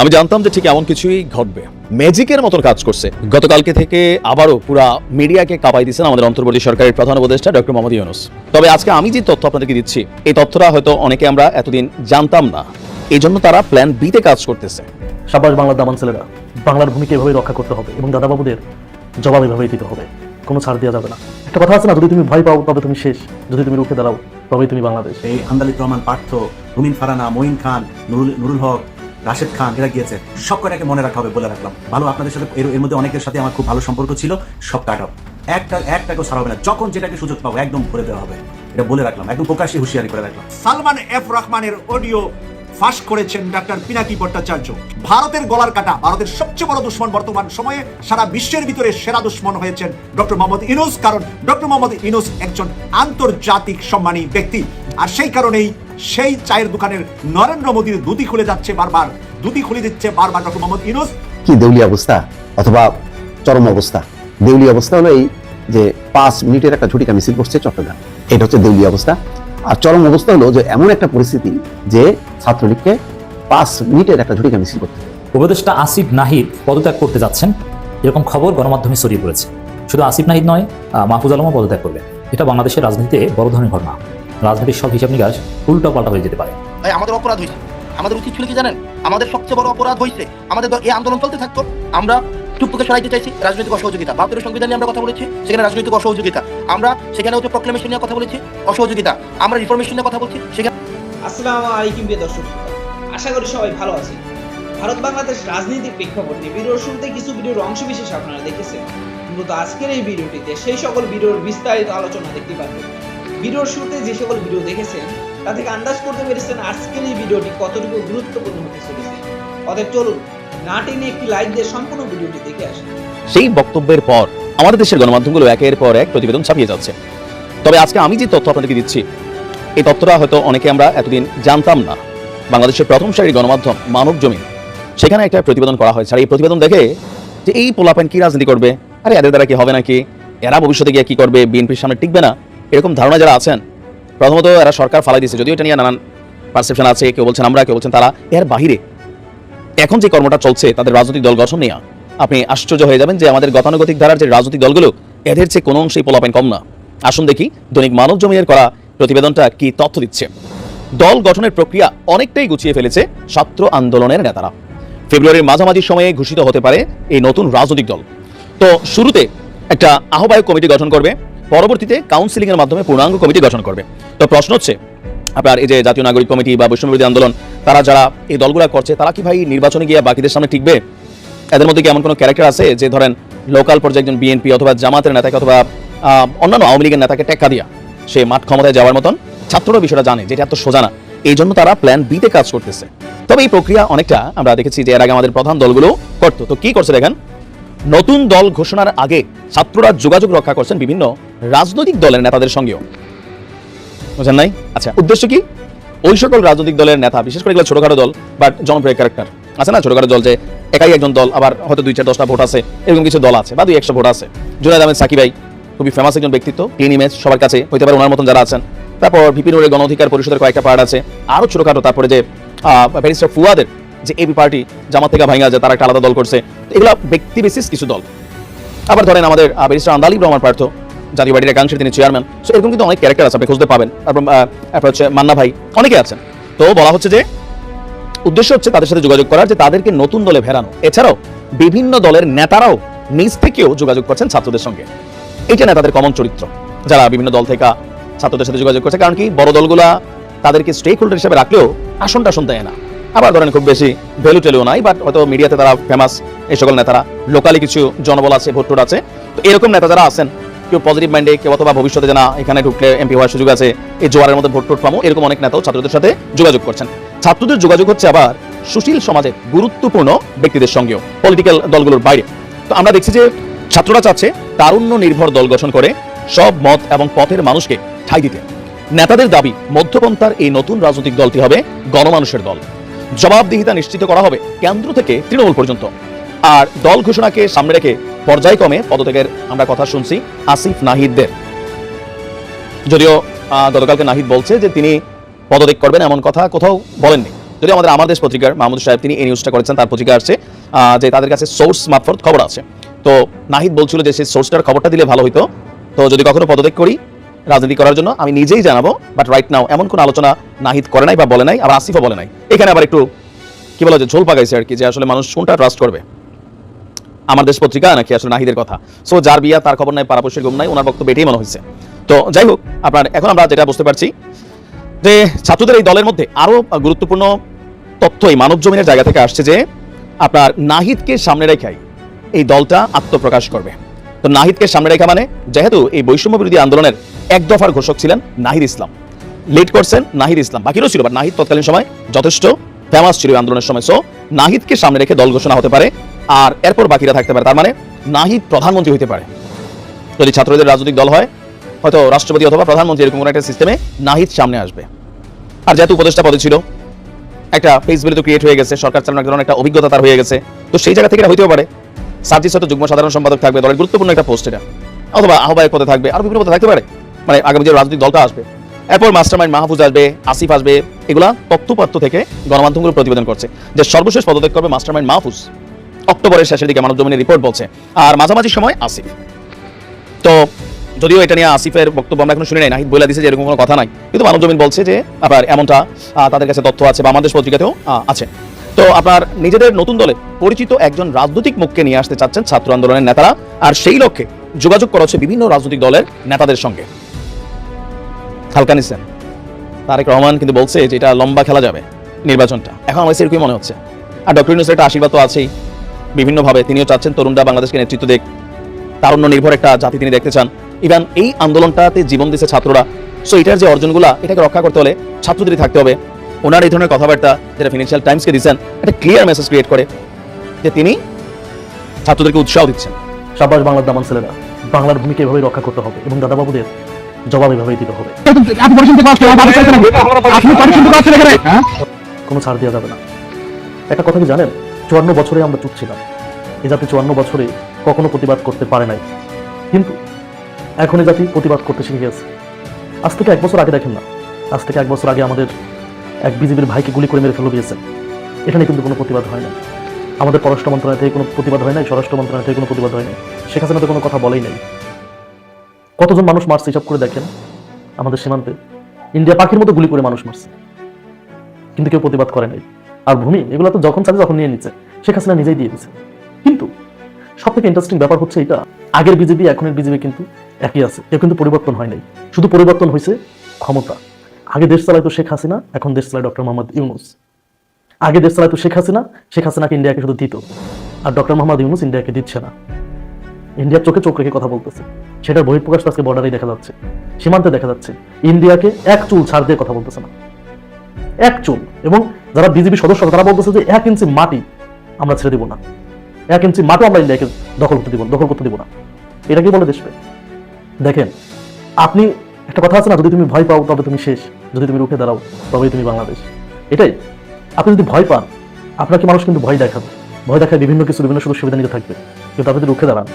আমি জানতাম যে ঠিক এমন কিছুই ঘটবে। ম্যাজিকের মতন কাজ করছে। গতকালকে থেকে আবারও পুরা মিডিয়াকে কাঁপাই দিচ্ছেন আমাদের অন্তর্বর্তী সরকারের প্রধান উপদেষ্টা ডক্টর মোহাম্মদ ইউনুস। তবে আজকে আমি যে তথ্য আপনাদেরকে দিচ্ছি এই তথ্যটা হয়তো অনেকে আমরা এতদিন জানতাম না। এই জন্য তারা প্ল্যান বিতে কাজ করতেছে। সাবাস বাংলার দামান ছেলেরা বাংলার ভূমিকে এভাবে রক্ষা করতে হবে এবং দাদাবাবুদের জবাব এভাবেই দিতে হবে। কোনো ছাড় দেওয়া যাবে না। একটা কথা আছে না যদি তুমি ভয় পাও তবে তুমি শেষ। যদি তুমি রুখে দাঁড়াও তবেই তুমি বাংলাদেশ। এই আন্দালিক রহমান পার্থ রুমিন ফারানা মঈন খান নুরুল নুরুল হক রাশেদ খান, এরা গিয়েছে। সব কটাকে মনে রাখা হবে বলে রাখলাম। ভালো, আপনাদের সাথে এর মধ্যে অনেকের সাথে আমার খুব ভালো সম্পর্ক ছিল। সব কাট অফ একটা, একটাকেও ছাড়া হবে না। যখন যেটাকে সুযোগ পাবো, একদম ভরে দেওয়া হবে। এটা বলে রাখলাম, একদম প্রকাশ্যে হুঁশিয়ারি করে রাখলাম। সালমান এফ রহমানের অডিও ফাঁস করেছেন ডাক্তার পিনাকি ভট্টাচার্য। ভারতের গলার কাটা, ভারতের সবচেয়ে বড় দুশ্মন বর্তমান সময়ে সারা বিশ্বের ভিতরে সেরা দুশ্মন হয়েছেন ডক্টর মোহাম্মদ ইনুস কারণ ডক্টর মোহাম্মদ ইনুস একজন আন্তর্জাতিক সম্মানী ব্যক্তি। আর সেই কারণেই সেই চায়ের দোকানের নরেন্দ্র মোদীর দুদি খুলে যাচ্ছে বারবার। দুদি খুলে দিচ্ছে বারবার ডক্টর মোহাম্মদ ইনুস কি দেউলিয়া অবস্থা? অথবা চরম অবস্থা? দেউলিয়া অবস্থা হলো এই যে পাঁচ মিনিটের একটা ঝুটিকা মিছিল করছে চট্টগ্রাম। এটা হচ্ছে দেউলিয়া অবস্থা। আর চরম অবস্থা হলো যে এমন একটা পরিস্থিতি যে ছাত্রলীগকে পাঁচ মিনিটের একটা ঝুটিকা মিছিল করতে উপদেষ্টা আসিফ নাহিদ পদত্যাগ করতে যাচ্ছেন। এরকম খবর গণমাধ্যমে ছড়িয়ে পড়েছে। শুধু আসিফ নাহিদ নয় মাহফুজ আলমও পদত্যাগ করবে এটা বাংলাদেশের রাজনীতিতে বড় ধরনের ঘটনা। রাজনীতির সব হিসাব নিকাশ উল্টো পাল্টা হয়ে যেতে পারে। ভাই আমাদের অপরাধ হয়েছে। আমাদের উচিত ছিল কি জানেন? আমাদের সবচেয়ে বড় অপরাধ হয়েছে। আমাদের এই আন্দোলন চলতে থাকতো। আমরা চুপকে সরাইতে চাইছি, রাজনৈতিক অসহযোগিতা। ভারতের সংবিধান নিয়ে আমরা কথা বলেছি, সেখানে রাজনৈতিক অসহযোগিতা। আমরা সেখানে হচ্ছে প্রক্লেমেশন নিয়ে কথা বলেছি, অসহযোগিতা। আমরা রিফরমেশন নিয়ে কথা বলছি, সেখানে আসসালামু আলাইকুম প্রিয় দর্শক আশা করি সবাই ভালো আছেন। ভারত বাংলাদেশ রাজনৈতিক প্রেক্ষাপট নিয়ে ভিডিওর শুরুতে কিছু ভিডিওর অংশ বিশেষ আপনারা দেখেছেন। মূলত আজকের এই ভিডিওটিতে সেই সকল ভিডিওর বিস্তারিত আলোচনা দেখতে পারবেন। ভিডিওর শুরুতে যে সকল ভিডিও দেখেছেন, তা থেকে আন্দাজ করতে পেরেছেন আজকের এই ভিডিওটি কতটুকু গুরুত্বপূর্ণ হতে চলেছে। অতএব চলুন না টেনে একটি লাইক দিয়ে সম্পূর্ণ ভিডিওটি দেখে আসুন। সেই বক্তব্যের পর আমাদের দেশের গণমাধ্যমগুলো একের পর এক প্রতিবেদন ছাপিয়ে যাচ্ছে। তবে আজকে আমি যে তথ্য আপনাদেরকে দিচ্ছি, এই তথ্যটা হয়তো অনেকে আমরা এতদিন জানতাম না। বাংলাদেশের প্রথম সারির গণমাধ্যম মানব জমিন, সেখানে একটা প্রতিবেদন করা হয়েছে। আর এই প্রতিবেদন দেখে যে এই পোলাপেন কি রাজনীতি করবে? আরে এদের দ্বারা কি হবে নাকি? এরা ভবিষ্যতে গিয়ে কি করবে? বিএনপির সামনে টিকবে না? এরকম ধারণা যারা আছেন, প্রথমত এরা সরকার ফালাই দিয়েছে, যদিও এটা নিয়ে নানান পারসেপশন আছে, কেউ বলছেন আমরা, কেউ বলছেন তারা। এর বাহিরে এখন যে কর্মটা চলছে, তাদের রাজনৈতিক দল গঠন নিয়ে। আপনি আশ্চর্য হয়ে যাবেন যে আমাদের গতানুগতিক ধারার যে রাজনৈতিক দলগুলো, এদের চেয়ে কোনো অংশেই পোলাপেন কম না। আসুন দেখি, দৈনিক মানব জমিনের করা প্রতিবেদনটা কি তথ্য দিচ্ছে? দল গঠনের প্রক্রিয়া অনেকটাই গুছিয়ে ফেলেছে ছাত্র আন্দোলনের নেতারা। ফেব্রুয়ারির মাঝামাঝি সময়ে ঘোষিত হতে পারে এই নতুন রাজনৈতিক দল। তো শুরুতে একটা আহ্বায়ক কমিটি গঠন করবে, পরবর্তীতে কাউন্সিলিং এর মাধ্যমে পূর্ণাঙ্গ কমিটি গঠন করবে। তো প্রশ্ন হচ্ছে, আপনার এই যে জাতীয় নাগরিক কমিটি বা বৈষম্যবিরোধী আন্দোলন তারা যারা এই দলগুলা করছে, তারা কি ভাই নির্বাচনে গিয়ে বাকিদের সামনে টিকবে? এদের মধ্যে কি এমন কোনো ক্যারেক্টার আছে যে ধরেন লোকাল পর্যায়ে একজন বিএনপি অথবা জামাতের নেতাকে অথবা অন্যান্য আওয়ামী লীগের নেতাকে টেক্কা দিয়া সে মাঠ ক্ষমতায় যাওয়ার মতন? ছাত্ররা বিষয়টা জানে যেটা এত সোজা না। এই জন্য তারা প্ল্যান বিতে কাজ করতেছে। তবে এই প্রক্রিয়া অনেকটা আমরা দেখেছি যে এর আগে আমাদের প্রধান দলগুলো করতো। তো কি করছে দেখেন? নতুন দল ঘোষণার আগে ছাত্ররা যোগাযোগ রক্ষা করছেন বিভিন্ন রাজনৈতিক দলের নেতাদের সঙ্গেও। বুঝেন নাই? আচ্ছা উদ্দেশ্য কি? ওই সকল রাজনৈতিক দলের নেতা, বিশেষ করে এগুলো ছোটখাটো দল বাট জনপ্রিয় ক্যারেক্টার আছে না ছোটখাটো দল যে একাই একজন দল, আবার হয়তো দুই চার দশটা ভোট আছে, এরকম কিছু দল আছে, বা দুই একশো ভোট আছে। জুনায়দ আহমেদ সাকিব ভাই, খুবই ফেমাস একজন ব্যক্তিত্ব ক্লিন ইমেজ সবার কাছে হইতে পারে ওনার মতন যারা আছেন। তারপর ভিপি নুরের গণ অধিকার পরিষদের কয়েকটা পার্ট আছে আরও ছোটখাটো, তারপরে যে ব্যারিস্টার ফুয়াদের যে এবি পার্টি জামাত থেকে ভাঙা যায় তারা একটা আলাদা দল করছে। এগুলো ব্যক্তি বিশেষ কিছু দল। আবার ধরেন আমাদের ব্যারিস্টার আন্দালিব রহমান পার্থ জাতীয় পার্টির একাংশের তিনি চেয়ারম্যান সো এরকম কিন্তু অনেক ক্যারেক্টার আছে, আপনি খুঁজতে পাবেন। তারপর হচ্ছে মান্না ভাই, অনেকে আছেন। তো বলা হচ্ছে যে, উদ্দেশ্য হচ্ছে তাদের সাথে যোগাযোগ করার যে তাদেরকে নতুন দলে ফেরানো এছাড়াও, বিভিন্ন দলের নেতারাও নিজ থেকেও যোগাযোগ করছেন ছাত্রদের সঙ্গে। এটা নেতাদের কমন চরিত্র, যারা বিভিন্ন দল থেকে ছাত্রদের সাথে যোগাযোগ করছে। কারণ কি, বড় দলগুলা তাদেরকে স্টেক হোল্ডার হিসেবে রাখলেও আসন টাসন দেয় না। আবার ধরেন খুব বেশি ভ্যালু টেলু নাই বাট হয়তো মিডিয়াতে তারা ফেমাস এই সকল নেতারা। লোকালি কিছু জনবল আছে ভোটটোট আছে। তো এরকম নেতা যারা আছেন কেউ পজিটিভ মাইন্ডে কেউ অথবা ভবিষ্যতে জানা এখানে ঢুকলে এমপি হওয়ার সুযোগ আছে, এই জোয়ারের মধ্যে ভোট টোট পাবো, এরকম অনেক নেতাও ছাত্রদের সাথে যোগাযোগ করছেন। ছাত্রদের যোগাযোগ হচ্ছে আবার সুশীল সমাজের গুরুত্বপূর্ণ ব্যক্তিদের সঙ্গেও পলিটিক্যাল দলগুলোর বাইরে। তো আমরা দেখছি যে ছাত্ররা চাচ্ছে তারুণ্য নির্ভর দল গঠন করে সব মত এবং পথের মানুষকে ঠাই দিতে। নেতাদের দাবি, মধ্যপন্থার এই নতুন রাজনৈতিক দলটি হবে গণমানুষের দল। জবাবদিহিতা নিশ্চিত করা হবে কেন্দ্র থেকে তৃণমূল পর্যন্ত। আর দল ঘোষণাকে সামনে রেখে পর্যায়ক্রমে পদত্যাগের আমরা কথা শুনছি আসিফ নাহিদদের। যদিও গতকালকে নাহিদ বলছে যে তিনি পদত্যাগ করবেন এমন কথা কোথাও বলেননি। যদি আমাদের আমার দেশ পত্রিকার মাহমুদ সাহেব তিনি এই নিউজটা করেছেন, তার পত্রিকা আসছে যে তাদের কাছে সোর্স মারফত খবর আছে। তো নাহিদ বলছিল যে সেই সোর্সটার খবরটা দিলে ভালো হতো তো যদি কখনো পদত্যাগ করি রাজনীতি করার জন্য, আমি নিজেই জানাব বাট রাইট নাও এমন কোনো আলোচনা নাহিদ করে নাই বা বলে নাই আবার আসিফও বলে নাই। এখানে আবার একটু, কি বলা যে ঝোল পাকাইছে আর কি, যে আসলে মানুষ কোনটা ট্রাস্ট করবে। আমার দেশ পত্রিকা নাকি আসলে নাহিদের কথা। সো যার বিয়া, তার খবর নাই পারাপশের গুম নাই, ওনার বক্তব্য এটাই মনে হয়েছে। তো, যাই হোক, আপনার এখন আমরা যেটা বুঝতে পারছি যে ছাত্রদের এই দলের মধ্যে আরও গুরুত্বপূর্ণ তথ্য এই মানব জমিনের জায়গা থেকে আসছে যে আপনার নাহিদকে সামনে রেখাই এই দলটা আত্মপ্রকাশ করবে। তো নাহিদকে সামনে রেখা মানে যেহেতু এই বৈষম্য বিরোধী আন্দোলনের এক দফার ঘোষক ছিলেন নাহিদ ইসলাম। লিড করছেন নাহিদ ইসলাম। বাকিরও ছিল বাট নাহিদ তৎকালীন সময় যথেষ্ট ফেমাস ছিল আন্দোলনের সময়। সো নাহিদকে সামনে রেখে দল ঘোষণা হতে পারে। আর এরপর বাকিরা থাকতে পারে। তার মানে নাহিদ প্রধানমন্ত্রী হতে পারে। যদি ছাত্রদের রাজনৈতিক দল হয়, হয়তো রাষ্ট্রপতি অথবা প্রধানমন্ত্রী এরকম একটা সিস্টেমে নাহিদ সামনে আসবে। আর যেহেতু উপদেষ্টা পদে ছিল, একটা ফেসবিলিটি ক্রিয়েট হয়ে গেছে, সরকার চালানোর ধরনের একটা অভিজ্ঞতা তার হয়ে গেছে। তো সেই জায়গা থেকে হইতেও পারে। সার্জিস হয়তো যুগ্ম সাধারণ সম্পাদক থাকবে, দলের গুরুত্বপূর্ণ একটা পোস্ট এটা। অথবা আহ্বায়ক পদে থাকবে আর বিভিন্ন পদে থাকতে পারে। মানে আগামী যে রাজনৈতিক দলটা আসবে। এরপর মাস্টার মাইন্ড মাহফুজ আসবে, আসিফ আসবে, এগুলা তথ্যপাত্র থেকে গণমাধ্যমগুলো প্রতিবেদন করছে। যে সর্বশেষ পদত্যাগ করবে মাস্টারমাইন্ড মাহফুজ। অক্টোবরের শেষের দিকে মানব জমিনের রিপোর্ট বলছে। আর মাঝামাঝি সময় আসিফ। তো যদিও এটা নিয়ে আসিফের বক্তব্য আমরা এখন শুনি নাই, নাহিদ বলে দিছে যে এরকম কোনো কথা নাই। কিন্তু মানব জমিন বলছে যে আপনার এমনটা তাদের কাছে তথ্য আছে বা আমাদের পত্রিকাতেও আছে। তো আপনার নিজেদের নতুন দলে পরিচিত একজন রাজনৈতিক মুখকে নিয়ে আসতে চাচ্ছেন ছাত্র আন্দোলনের নেতারা, আর সেই লক্ষ্যে যোগাযোগ করা হচ্ছে বিভিন্ন রাজনৈতিক দলের নেতাদের সঙ্গে। হালকানিসেন তারেক রহমান কিন্তু বলছে যে, এটা লম্বা খেলা যাবে নির্বাচনটা। এখন আমার সেরকমই মনে হচ্ছে। আর ডক্টর ইউনুসের একটা আশীর্বাদ তো আছেই। বিভিন্নভাবে তিনিও চাচ্ছেন তরুণরা বাংলাদেশকে নেতৃত্ব দেখ তারুণ্য নির্ভর একটা জাতি তিনি দেখতে চান। ইভেন এই আন্দোলনটাতে জীবন দিচ্ছে ছাত্ররা। সো এটার যে অর্জনগুলা এটাকে রক্ষা করতে হলে ছাত্রদেরই থাকতে হবে। ওনার এই ধরনের কথাবার্তা যেটা ফিনান্সিয়াল টাইমসকে দিচ্ছেন একটা ক্লিয়ার মেসেজ ক্রিয়েট করে যে তিনি ছাত্রদেরকে উৎসাহ দিচ্ছেন। সাব্বাস বাংলার দামান ছেলেরা বাংলার ভূমিকে এভাবেই রক্ষা করতে হবে এবং দাদাবাবুদের জবাব এভাবেই দিতে হবে। কোনো ছাড় দেওয়া যাবে না। একটা কথা কি জানেন? চুয়ান্ন বছরে আমরা চুপ ছিলাম এ জাতি চুয়ান্ন বছরে কখনো প্রতিবাদ করতে পারে নাই। কিন্তু এখন এ জাতি প্রতিবাদ করতে শিখে গেছে। আজ থেকে এক বছর আগে দেখেন না, আজ থেকে এক বছর আগে আমাদের এক বিজেপির ভাইকে গুলি করে মেরে ফেলে দিয়েছেন। এখানে কিন্তু কোনো প্রতিবাদ হয় না আমাদের পররাষ্ট্র মন্ত্রণালয় থেকে কোনো প্রতিবাদ হয় নাই, স্বরাষ্ট্র মন্ত্রণালয় থেকে কোনো প্রতিবাদ হয় নাই। শেখ হাসিনা তো কোনো কথা বলেই নাই। কতজন মানুষ মারছে হিসাব করে দেখেন? আমাদের সীমান্তে। ইন্ডিয়া পাখির মতো গুলি করে মানুষ মারছে। কিন্তু কেউ প্রতিবাদ করে নাই। আর ভূমি, এগুলো তো যখন চাবে যখন নিয়ে নিচ্ছে, শেখ হাসিনা নিজেই দিয়ে দিচ্ছে কিন্তু সব থেকে ইন্টারেস্টিং ব্যাপার হচ্ছে এটা, আগের বিজেপি, এখনের বিজেপি কিন্তু একই আছে, কেউ কিন্তু পরিবর্তন হয় নাই। শুধু পরিবর্তন হয়েছে ক্ষমতা। আগে দেশ চালাইতো শেখ হাসিনা, এখন দেশ চালায় ডক্টর মোহাম্মদ ইউনুস। আগে দেশ চালাইতো শেখ হাসিনা, শেখ হাসিনাকে ইন্ডিয়াকে শুধু দিত। আর ডক্টর মোহাম্মদ ইউনুস ইন্ডিয়াকে দিচ্ছে না। ইন্ডিয়ার চোখে চোখ রেখে কথা বলতেছে। সেটার বহিঃপ্রকাশ তো আজকে বর্ডারেই দেখা যাচ্ছে। সীমান্তে দেখা যাচ্ছে। ইন্ডিয়াকে এক চুল ছাড় দিয়ে কথা বলতেছে না। এক চুল এবং যারা বিজেপি সদস্য তারা বলতেছে যে এক ইঞ্চি মাটি আমরা ছেড়ে দিব না। এক ইঞ্চি মাটি আমরা ইন্ডিয়াকে দখল করতে দিব, দখল করতে দিব না। এটা কি বলে দেশবে দেখেন, আপনি একটা কথা আছে না, যদি তুমি ভয় পাও তবে তুমি শেষ, যদি তুমি রুখে দাঁড়াও তবেই তুমি বাংলাদেশ। এটাই, আপনি যদি ভয় পান, আপনাকে মানুষ কিন্তু ভয় দেখাবে। ভয় দেখায় বিভিন্ন কিছু, বিভিন্ন সুযোগ সুবিধা নিতে থাকবে। কিন্তু আপনি যদি রুখে দাঁড়ান,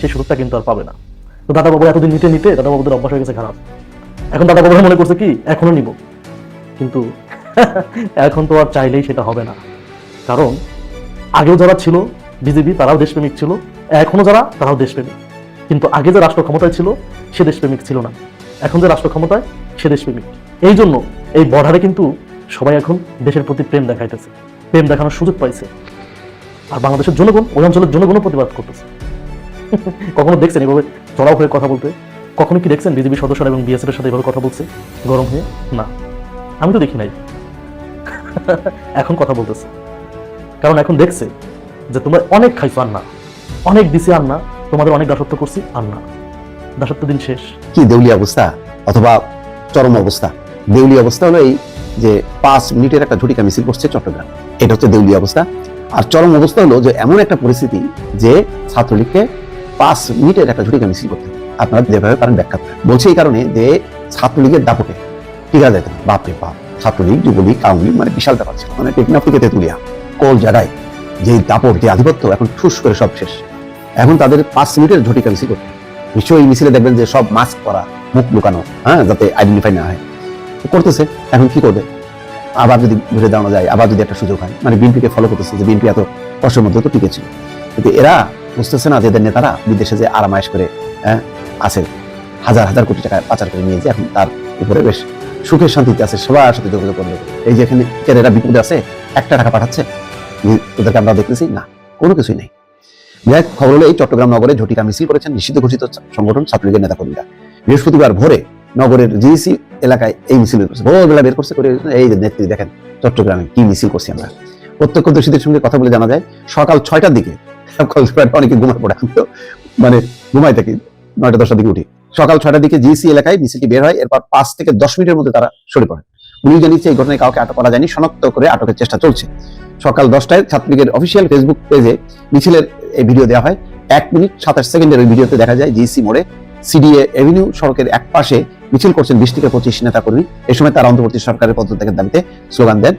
সেই সুযোগটা কিন্তু আর পাবে না। তো দাদা বাবু এতদিন নিতে নিতে, দাদা বাবুদের অভ্যাস হয়ে গেছে খারাপ। এখন দাদা বাবুরা মনে করছে কি, এখনও নিব। কিন্তু এখন তো আর চাইলেই সেটা হবে না। কারণ আগেও যারা ছিল, বিজেপি তারাও দেশপ্রেমিক ছিল, এখনও যারা, তারাও দেশপ্রেমিক। কিন্তু আগে যে রাষ্ট্র ক্ষমতায় ছিল, সে দেশপ্রেমিক ছিল না। এখন যে রাষ্ট্র ক্ষমতায়, সে দেশপ্রেমিক। এই জন্য এই বর্ডারে কিন্তু সবাই এখন দেশের প্রতি প্রেম দেখাইতেছে। প্রেম দেখানোর সুযোগ পাইছে। আর বাংলাদেশের জনগণ, ওই অঞ্চলের জনগণও প্রতিবাদ করতেছে। কখনো দেখছেন এভাবে চড়াও হয়ে কথা বলতে? কখনো কি দেখছেন বিজেপি সদস্যরা এবং বিএসএফ এর সাথে এভাবে কথা বলছে? গরম হয়ে? না। আমি তো দেখি নাই। এখন কথা বলতেছে। কারণ এখন দেখছে যে তোমরা অনেক খাইছো আর না অনেক দিছি আর না তোমাদের অনেক দাসত্ব করছি আর না দাসত্ব দিন শেষ। কি দেউলি অবস্থা? অথবা চরম অবস্থা? দেউলি অবস্থা হলো এই যে পাঁচ মিনিটের একটা ঝুটিকা মিছিল করছে চট্টগ্রাম। এটা হচ্ছে দেউলি অবস্থা। আর চরম অবস্থা হলো যে এমন একটা পরিস্থিতি যে ছাত্রলীগকে পাঁচ মিনিটের একটা ঝুটিকা মিছিল করতে আপনারা যেভাবে পারেন ব্যাখ্যা বলছে এই কারণে যে ছাত্রলীগের দাপটে। টিকা যেত বাপরে বাপ। ছাত্রলীগ যুবলীগ আওয়ামী লীগ মানে বিশাল ব্যাপার ছিল। মানে টেকনাফ থেকে তেতুলিয়া কোল জায়গায় যে দাপট যে আধিপত্য এখন ঠুস করে সব শেষ। এখন তাদের পাঁচ মিনিটের ঝটিকা মিছিল করতে নিশ্চয়ই মিছিলে দেখবেন যে সব মাস্ক পরা মুখ লুকানো হ্যাঁ যাতে আইডেন্টিফাই না হয়। করতেছে এখন কি করবে? আবার যদি ঘুরে দাঁড়ানো যায় আবার যদি একটা সুযোগ হয়। মানে বিএনপিকে ফলো করতেছে যে বিএনপি এত কষ্টের মধ্যে তো টিকে ছিল। কিন্তু এরা বুঝতেছে না যে এদের নেতারা বিদেশে যে আরামায়েশ করে হ্যাঁ, আছে হাজার হাজার কোটি টাকা পাচার করে নিয়ে যে এখন তার উপরে বেশ সুখের শান্তিতে আছে, সবার সাথে যোগাযোগ করলে এই যে এখানে এরা বিপদে আছে, একটা টাকা পাঠাচ্ছে যে ওদেরকে আমরা দেখতেছি, না, কোনো কিছুই নেই। যাই খবর হলো এই চট্টগ্রাম নগরে ঝটিকা মিছিল করেছেন নিষিদ্ধ ঘোষিত সংগঠন ছাত্রলীগের নেতাকর্মীরা। বৃহস্পতিবার ভোরে নগরের জিসি এলাকায় এই মিছিল করছে ভোরবেলা বের করছে করে এই নেত্রী, দেখেন চট্টগ্রামে কি মিছিল করছি আমরা। প্রত্যক্ষদর্শীদের সঙ্গে কথা বলে জানা যায়, সকাল ছয়টার দিকে অনেকে ঘুমায় পড়ে মানে ঘুমাই থাকি, নয়টা, দশটার দিকে উঠি। সকাল ছয়টার দিকে জিসি এলাকায় মিছিলটি বের হয় এরপর পাঁচ থেকে দশ মিনিটের মধ্যে তারা সরে পড়ে। পুলিশ জানিয়েছে এই ঘটনায় কাউকে আটক করা যায়নি শনাক্ত করে আটকের চেষ্টা চলছে। সকাল দশটায় ছাত্রলীগের অফিসিয়াল ফেসবুক পেজে মিছিলের এই ভিডিও দেওয়া হয়। এক মিনিট সাতাশ সেকেন্ডের ওই ভিডিওতে দেখা যায় জিসি মোড়ে সিডিএ এভিনিউ সড়কের এক পাশে মিছিল করছেন বিশ থেকে পঁচিশ নেতা কর্মী এই সময় তারা অন্তর্বর্তী সরকারের পদত্যাগের দাবিতে স্লোগান দেন।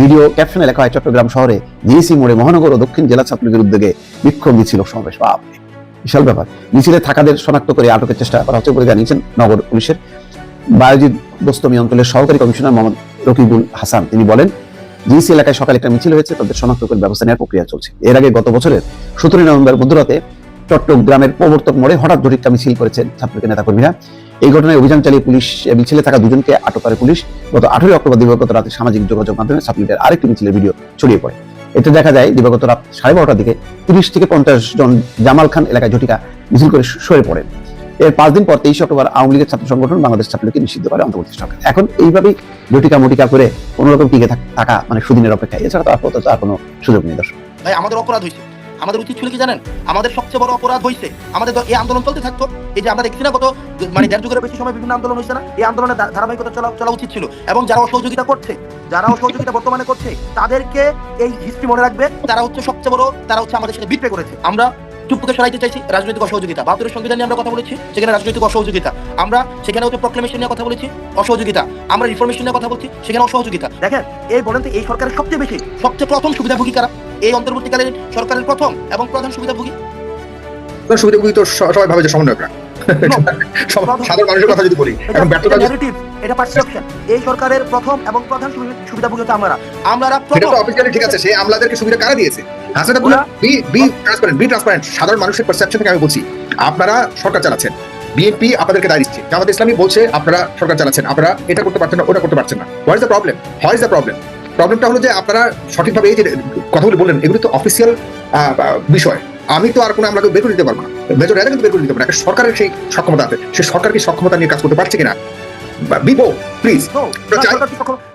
ভিডিও ক্যাপশনে লেখা হয় চট্টগ্রাম শহরে জিসি মোড়ে মহানগর ও দক্ষিণ জেলা ছাত্রলীগের উদ্যোগে বিক্ষোভ মিছিল সমাবেশ। রে, বিশাল ব্যাপার। মিছিলে থাকাদের শনাক্ত করে আটকের চেষ্টা করা হচ্ছে বলে জানিয়েছেন নগর পুলিশের বায়োজিৎ বোস্তমি অঞ্চলের সহকারী কমিশনার মোহাম্মদ রকিবুল হাসান। তিনি বলেন জিসি এলাকায় সকালে একটা মিছিল হয়েছে, তাদের শনাক্ত করে ব্যবস্থা নেওয়ার প্রক্রিয়া চলছে। এর আগে গত বছরের সতেরোই নভেম্বর মধ্যরাতে চট্টগ্রামের প্রবর্তক মোড়ে হঠাৎ ঝটিকা মিছিল করেছেন ছাত্রলীগের নেতাকর্মীরা। এই ঘটনায় অভিযান চালিয়ে পুলিশ মিছিলে থাকা দুজনকে আটক করে পুলিশ। গত আঠেরোই অক্টোবর দিবাগত রাতে সামাজিক যোগাযোগ মাধ্যমে ছাত্রলীগের আরেকটি মিছিলের ভিডিও ছড়িয়ে পড়ে। এতে দেখা যায় দিবাগত রাত সাড়ে বারোটার দিকে তিরিশ থেকে পঞ্চাশ জন জামাল খান এলাকায় ঝটিকা মিছিল করে সরে পড়ে এর পাঁচ দিন পর তেইশে অক্টোবর আওয়ামী লীগের ছাত্র সংগঠন বাংলাদেশ ছাত্রলীগকে নিষিদ্ধ করে অন্তর্বর্তী সরকার। এখন এইভাবেই জটিকা মটিকা করে কোনোরকম টিকে থাকা মানে সুদিনের অপেক্ষা এছাড়া তো আর কোনো সুযোগ নেই, দর্শক। ভাই, আমাদের অপরাধ হয়েছে আমাদের উচিত ছিল কি জানেন? আমাদের সবচেয়ে বড় অপরাধ হয়েছে আমাদের এই আন্দোলন চলতে থাকতো। এই যে আমরা দেখছি না কত মানে দেড় যুগের বেশি সময় বিভিন্ন আন্দোলন হয়েছে না, এই আন্দোলনের ধারাবাহিকতা চলা চলা উচিত ছিল। এবং যারা অসহযোগিতা করছে, যারা অসহযোগিতা বর্তমানে করছে, তাদেরকে এই হিস্ট্রি মনে রাখবে, তারা হচ্ছে সবচেয়ে বড়, তারা হচ্ছে আমাদের সাথে বিট্রে করেছে। আমরা চুপকে সরাইতে চাইছি রাজনৈতিক অসহযোগিতা। বাহাত্তরের সংবিধান নিয়ে আমরা কথা বলেছি, সেখানে রাজনৈতিক অসহযোগিতা। আমরা সেখানে হচ্ছে প্রক্লেমেশন নিয়ে কথা বলেছি, অসহযোগিতা। আমরা রিফরমেশন নিয়ে কথা বলছি, সেখানে অসহযোগিতা। দেখেন, এই বলেন এই সরকারের সবচেয়ে বেশি, সবচেয়ে প্রথম সুবিধাভোগী কারা? এই অন্তর্বর্তীকালীন সরকারের প্রথম এবং প্রধান সুবিধাভোগী? সুবিধাগুলি তো সবাই ভাবে যে সমন্বয়করা। সাধারণ মানুষের কথা যদি বলি এখন ব্যর্থতা এটা narrative, এই সরকারের প্রথম এবং প্রধান সুবিধাভোগী হচ্ছে আমরা। প্রথম অফিসিয়ালি ঠিক আছে আমলাদেরকে সুবিধা কারা দিয়েছে? হাসিনা বলে be be transparent be transparent সাধারণ মানুষের পারসেপশন থেকে আমি বলছি আপনারা সরকার চালাচ্ছেন। বিএনপি আপনাদেরকে দায় দিচ্ছে। জামাত ইসলামী বলছে আপনারা সরকার চালাচ্ছেন আপনারা এটা করতে পারছেন না ওটা করতে পারছেন না। What is the problem what is the problem প্রবলেমটা হলো যে আপনারা সঠিকভাবে এই যে কথাগুলি বললেন, এগুলি তো অফিসিয়াল বিষয়। আমি তো আর কোনো আমরা বের করে দিতে পারব না। মেজর কিন্তু বের করে দিতে পারব না। সরকারের সেই সক্ষমতা আছে। সে সরকার কি সক্ষমতা নিয়ে কাজ করতে পারছে কিনা? বিবো প্লিজ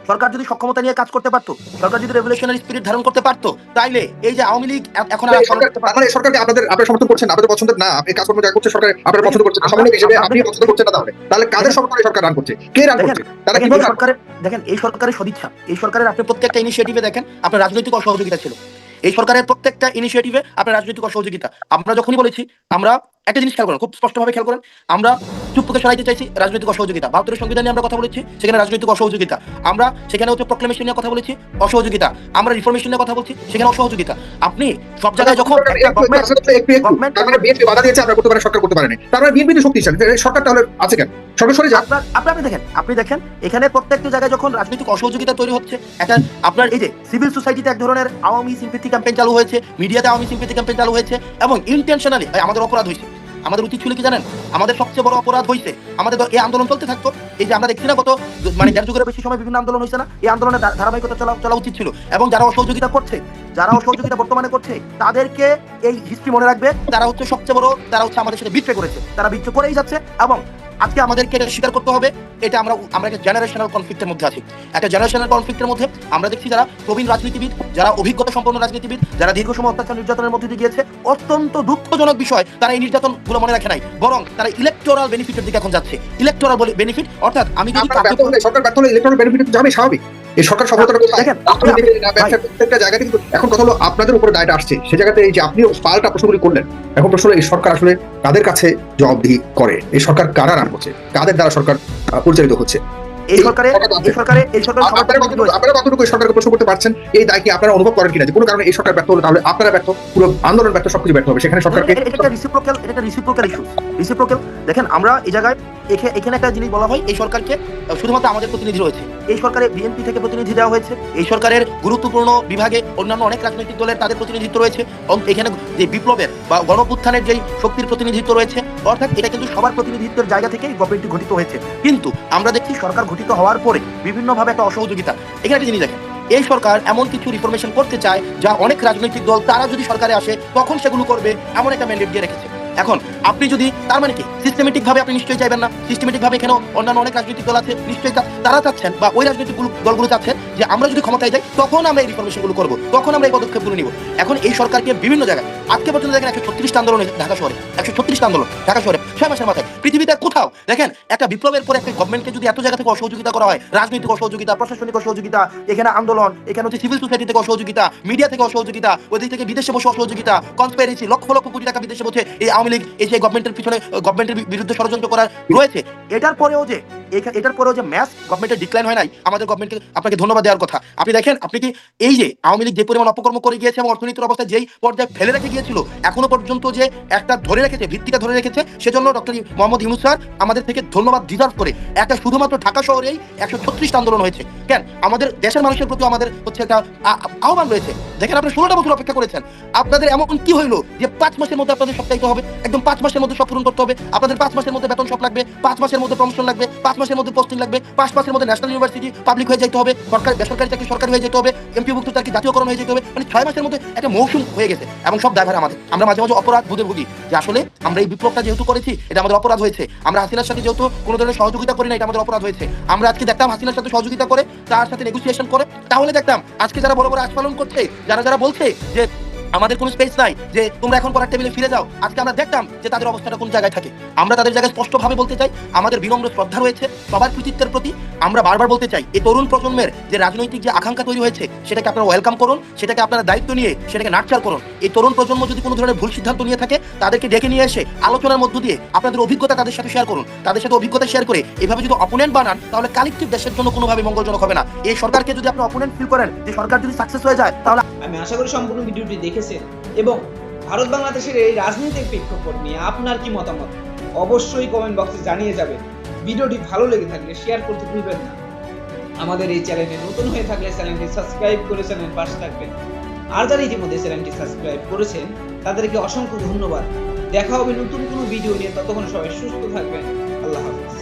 সরকার যদি সক্ষমতা নিয়ে কাজ করতে পারতো সরকার যদি রেভলিউশনারি স্পিরিট ধারণ করতে পারতো তাইলে এই যে আওয়ামী লীগ এখন আর মানে সরকারকে আপনাদের আপনারা সমর্থন করছেন আপনাদের পছন্দের না আপনি কাজকর্ম যা করছে সরকার আপনারা পছন্দ করছেন হিসেবে আপনি পছন্দ করছেন না তাহলে। তাহলে কাদের সরকার সরকার রান করছে? কে রান করছে? তারা run সরকারের দেখেন এই সরকারের সদিচ্ছা। এই সরকারের আপনি প্রত্যেকটা ইনিশিয়েটিভে দেখেন আপনার রাজনৈতিক অসহযোগিতা ছিল। এই সরকারের প্রত্যেকটা ইনিশিয়েটিভে আপনার রাজনৈতিক অসহযোগিতা। আমরা যখনই বলেছি আমরা একটা জিনিস খেয়াল করেন খুব স্পষ্টভাবে খেয়াল করেন। আমরা চুপকে সরাইতে চাইছি রাজনৈতিক অসহযোগিতা। বাহাত্তরের সংবিধান নিয়ে আমরা কথা বলেছি সেখানে রাজনৈতিক অসহযোগিতা। আমরা সেখানে হচ্ছে প্রক্লেমেশন নিয়ে কথা বলেছি অসহযোগিতা। আমরা রিফরমেশন নিয়ে কথা বলছি সেখানে অসহযোগিতা। আপনি সব জায়গায় যখন বিএনপি বাধা দিয়েছে আমরা করতে পারি সরকার করতে তার মানে বিএনপি তো শক্তিশালী সরকার তাহলে আছে কেন? সরকার সরে যাক। আপনার আপনি আপনি দেখেন আপনি দেখেন এখানে প্রত্যেকটা জায়গায় যখন রাজনৈতিক অসহযোগিতা তৈরি হচ্ছে একটা আপনার এই যে সিভিল সোসাইটিতে এক ধরনের আওয়ামী সিম্পেথি ক্যাম্পেইন চালু হয়েছে মিডিয়াতে আওয়ামী সিম্পেথি ক্যাম্পেইন চালু হয়েছে এবং ইন্টেনশনালি আমাদের অপরাধ হয়েছে। আমাদের উচিত ছিল কি জানেন? আমাদের সবচেয়ে বড় অপরাধ হয়েছে আমাদের এই আন্দোলন চলতে থাকতো। এই যে আমরা দেখছি না কত মানে দেড় যুগের বেশি সময় বিভিন্ন আন্দোলন হয়েছে না? এই আন্দোলনে ধারাবাহিকতা চলা চলা উচিত ছিল। এবং যারা অসহযোগিতা করছে, যারা অসহযোগিতা বর্তমানে করছে, তাদেরকে এই হিস্ট্রি মনে রাখবে। তারা হচ্ছে সবচেয়ে বড়, তারা হচ্ছে আমাদের সাথে বিচ্ছে করেছে। তারা বিচ্ছে করেই যাচ্ছে এবং আজকে আমাদেরকে এটা স্বীকার করতে হবে এটা আমরা আমরা একটা জেনারেশনাল কনফ্লিক্টের মধ্যে আছি। একটা জেনারেশনাল কনফ্লিক্টের মধ্যে আমরা দেখছি যারা প্রবীণ রাজনীতিবিদ যারা অভিজ্ঞতা সম্পন্ন রাজনীতিবিদ যারা দীর্ঘ সময় অত্যাচার নির্যাতনের মধ্যে দিয়ে গিয়েছে অত্যন্ত দুঃখজনক বিষয় তারা এই নির্যাতনগুলো মনে রাখে নাই বরং তারা ইলেকটোরাল বেনিফিটের দিকে এখন যাচ্ছে। ইলেকটোরাল বেনিফিট অর্থাৎ আমি যদি সরকার ব্যর্থ হলে ইলেকট্রনিক বেনিফিট যাবে স্বাভাবিক। এই সরকার সফলতাটা দেখেন, প্রত্যেকটা জায়গাতে কিন্তু এখন কথা হলো আপনাদের উপরে দায়টা আসছে। সে জায়গাতে এই যে আপনিও পাল্টা প্রশ্নগুলি করলেন এখন প্রশ্ন এই সরকার আসলে কাদের কাছে জবাবদিহি করে? এই সরকার কারা রান করছে? কাদের দ্বারা সরকার পরিচালিত হচ্ছে? এই সরকারে এই সরকারে এই সরকার আপনারা কতটুকু আপনারা কতটুকু সরকারকে প্রশ্ন করতে পারছেন? এই দায় কি আপনারা অনুভব করেন কিনা? যে কোনো কারণে এই সরকার ব্যর্থ হলো তাহলে আপনারা ব্যর্থ পুরো আন্দোলন ব্যর্থ সবকিছু ব্যর্থ হবে। সেখানে সরকারকে এটা একটা রিসিপ্রোকাল এটা একটা রিসিপ্রোকাল ইস্যু রিসিপ্রোকাল দেখেন আমরা এই জায়গায় এখানে একটা জিনিস বলা হয় এই সরকারকে শুধুমাত্র আমাদের প্রতিনিধি রয়েছে। এই সরকারে বিএনপি থেকে প্রতিনিধি দেওয়া হয়েছে। এই সরকারের গুরুত্বপূর্ণ বিভাগে অন্যান্য অনেক রাজনৈতিক দলের তাদের প্রতিনিধিত্ব রয়েছে। এবং এখানে যে বিপ্লবের বা গণপুত্থানের যেই শক্তির প্রতিনিধিত্ব রয়েছে অর্থাৎ এটা কিন্তু সবার প্রতিনিধিত্বের জায়গা থেকেই গভর্নমেন্টটি গঠিত হয়েছে। কিন্তু আমরা দেখছি সরকার গঠিত হওয়ার পরে বিভিন্নভাবে একটা অসহযোগিতা। এখানে একটা জিনিস দেখেন, এই সরকার এমন কিছু রিফরমেশন করতে চায় যা অনেক রাজনৈতিক দল, তারা যদি সরকারে আসে, তখন সেগুলো করবে, এমন একটা ম্যান্ডেট দিয়ে রেখেছে। এখন আপনি যদি, তার মানে কি? সিস্টেমেটিক ভাবে আপনি নিশ্চয়ই চাইবেন না? সিস্টেমেটিক ভাবে এখানে অন্যান্য অনেক রাজনৈতিক দল আছে, নিশ্চয়ই তারা চাচ্ছেন বা ওই রাজনৈতিক গুলো- দলগুলো চাচ্ছেন যে আমরা যদি ক্ষমতায় যাই, তখন আমরা এই রিফরমেশনগুলো করব, তখন আমরা এই পদক্ষেপগুলো নিব। এখন এই সরকারকে বিভিন্ন জায়গায়, আজকে পর্যন্ত দেখেন একশো ছত্রিশটা আন্দোলন ঢাকা শহরে, একশো ছত্রিশটা আন্দোলন ঢাকা শহরে, ছয় মাসের মাথায়। পৃথিবীতে কোথাও, দেখেন, একটা বিপ্লবের পরে একটা গভর্নমেন্টকে যদি এত জায়গা থেকে অসহযোগিতা করা হয়, রাজনৈতিক অসহযোগিতা, প্রশাসনিক অসহযোগিতা, এখানে আন্দোলন, এখানে হচ্ছে সিভিল সোসাইটি থেকে অসহযোগিতা মিডিয়া থেকে অসহযোগিতা ওদিক থেকে বিদেশে বসে অসহযোগিতা কনস্পাইরেসি লক্ষ লক্ষ কোটি টাকা বিদেশে বসে এই আওয়ামী লীগ, এই যে গভর্নমেন্টের পিছনে গভর্নমেন্টের বিরুদ্ধে ষড়যন্ত্র করার রয়েছে। এটার পরেও যে এটার পরেও যে ম্যাস গভর্নমেন্টের ডিক্লাইন হয় নাই, আমাদের গভর্নমেন্টকে আপনাকে ধন্যবাদ দেওয়ার কথা। আপনি দেখেন, আপনি কি এই যে আওয়ামী লীগ যে পরিমাণ অপকর্ম করে গিয়েছে এবং অর্থনীতির অবস্থা যেই পর্যায়ে ফেলে রেখে গিয়েছিল, এখনও পর্যন্ত যে একটা ধরে রেখেছে, ভিত্তিটা ধরে রেখেছে, সেজন্য ডক্টর মোহাম্মদ ইউনুস স্যার আমাদের থেকে ধন্যবাদ ডিজার্ভ করে। একটা শুধুমাত্র ঢাকা শহরেই একশো ছত্রিশটা আন্দোলন হয়েছে। কেন? আমাদের দেশের মানুষের প্রতি আমাদের হচ্ছে একটা আহ্বান রয়েছে। দেখেন আপনি ষোলোটা বছর অপেক্ষা করেছেন। আপনাদের এমন কি হইল যে পাঁচ মাসের মধ্যে আপনাদের চাইতে হবে? একদম পাঁচ মাসের মধ্যে সব পূরণ করতে হবে। আপনাদের পাঁচ মাসের মধ্যে বেতন সব লাগবে। পাঁচ মাসের মধ্যে প্রমোশন লাগবে। পাঁচ মাসের মধ্যে পোস্টিং লাগবে। পাঁচ মাসের মধ্যে ন্যাশনাল ইউনিভার্সিটি পাবলিক হয়ে যেতে হবে। সরকার বেসরকারি চাকরি সরকারি হয়ে যেতে হবে, এমপিভুক্ত চাকরি জাতীয়করণ হয়ে যেতে হবে মানে ছয় মাসের মধ্যে একটা মৌসুম হয়ে গেছে এবং সব দায়ভার আমাদের। আমরা মাঝে মাঝে অপরাধ বুঝে ভুগি, যে আসলে আমরা এই বিপ্লবটা যেহেতু করেছি, এটা আমাদের অপরাধ হয়েছে। আমরা হাসিনার সাথে যেহেতু কোনো ধরনের সহযোগিতা করি না, এটা আমাদের অপরাধ হয়েছে। আমরা আজকে দেখতাম হাসিনার সাথে সহযোগিতা করে, তার সাথে নেগোসিয়েশন করে। তাহলে দেখতাম, আজকে যারা বড় বড় আস্ফালন করছে, যারা যারা বলছে যে আমাদের কোনো স্পেস নাই যে তোমরা এখন পড়ার টেবিলে ফিরে যাও। আজকে আমরা দেখতাম যে তাদের অবস্থাটা কোন জায়গায় থাকে। আমরা তাদের জায়গায় স্পষ্টভাবে বলতে চাই, আমাদের বিনম্র শ্রদ্ধা রয়েছে, সবার কৃতিত্বের প্রতি আমরা বারবার বলতে চাই, এই তরুণ প্রজন্মের যে রাজনৈতিক যে আকাঙ্ক্ষা তৈরি হয়েছে, সেটাকে আপনারা ওয়েলকাম করুন, সেটাকে আপনারা দায়িত্ব নিয়ে সেটাকে নাকচার করুন। এই তরুণ প্রজন্ম যদি কোনো ধরনের ভুল সিদ্ধান্ত নিয়ে থাকে, তাদেরকে ডেকে নিয়ে এসে আলোচনার মধ্য দিয়ে আপনাদের অভিজ্ঞতা তাদের সাথে শেয়ার করুন। তাদের সাথে অভিজ্ঞতা শেয়ার করে এভাবে যদি অপোনেন্ট বানান, তাহলে কালেকটিভ দেশের জন্য কোনোভাবে মঙ্গলজনক হবে না। এই সরকারকে যদি আপনি অপোনেন্ট ফিল করেন, যে সরকার যদি সাকসেস হয়ে যায়, তাহলে আমি আশা করি সম্পূর্ণ ভিডিওটি দেখেছেন এবং ভারত বাংলাদেশের এই রাজনৈতিক প্রেক্ষাপট নিয়ে আপনার কি মতামত? অবশ্যই কমেন্ট বক্সে জানিয়ে যাবেন। ভিডিওটি ভালো লেগে থাকলে শেয়ার করতে ভুলবেন না। আমাদের এই চ্যানেলে নতুন হয়ে থাকলে চ্যানেলটি সাবস্ক্রাইব করে চ্যানেল পাশে থাকবেন। আর যারা ইতিমধ্যে চ্যানেলটি সাবস্ক্রাইব করেছেন, তাদেরকে অসংখ্য ধন্যবাদ। দেখা হবে নতুন কোনো ভিডিও নিয়ে। ততক্ষণ সবাই সুস্থ থাকবেন। আল্লাহ হাফিজ।